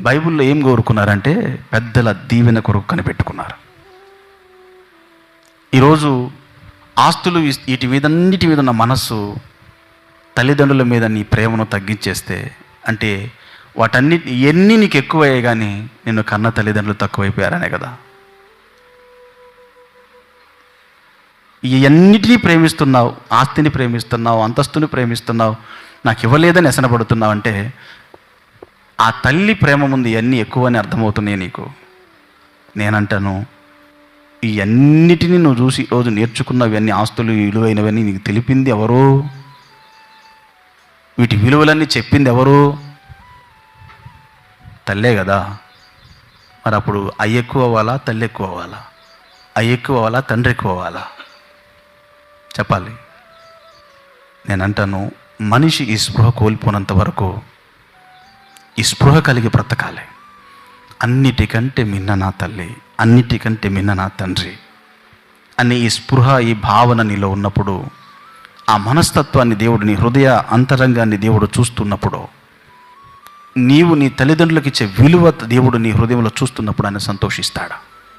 బైబిల్లో ఏం కోరుకున్నారంటే పెద్దల దీవెన కొరకు కనిపెట్టుకున్నారు. ఈరోజు ఆస్తులు వీటి మీద అన్నిటి మీద ఉన్న మనస్సు తల్లిదండ్రుల మీద నీ ప్రేమను తగ్గించేస్తే అంటే వాటన్నిటి ఎన్ని నీకు ఎక్కువయ్యాయి కానీ నిన్ను కన్న తల్లిదండ్రులు తక్కువైపోయారనే కదా. ఇవన్నిటినీ ప్రేమిస్తున్నావు ఆస్తిని ప్రేమిస్తున్నావు అంతస్తుని ప్రేమిస్తున్నావు నాకు ఇవ్వలేదని ఎసనపడుతున్నావు అంటే ఆ తల్లి ప్రేమ ముందు ఇవన్నీ ఎక్కువని అర్థమవుతున్నాయి నీకు? నేనంటాను ఇవన్నిటినీ నువ్వు చూసి రోజు నేర్చుకున్నవన్నీ ఆస్తులు విలువైనవన్నీ నీకు తెలిపింది ఎవరు? వీటి విలువలన్నీ చెప్పింది ఎవరు? తల్లే కదా. మరి అప్పుడు అయ్య ఎక్కువ అవ్వాలా తల్లి ఎక్కువ అవ్వాలా అయ్య ఎక్కువ అవ్వాలా తండ్రి ఎక్కువ అవ్వాలా చెప్పాలి. నేను అంటాను మనిషి ఈ స్పృహ కోల్పోనంత వరకు ఈ స్పృహ కలిగి బ్రతకాలి. అన్నిటికంటే మిన్న నా తల్లి అన్నిటికంటే మిన్న నా తండ్రి అని ఈ స్పృహ ఈ భావన నీలో ఉన్నప్పుడు ఆ మనస్తత్వాన్ని దేవుడు నీ హృదయ అంతరంగాన్ని దేవుడు చూస్తున్నప్పుడు నీవు నీ తల్లిదండ్రులకు ఇచ్చే విలువ దేవుడు నీ హృదయంలో చూస్తున్నప్పుడు ఆయన సంతోషిస్తాడు?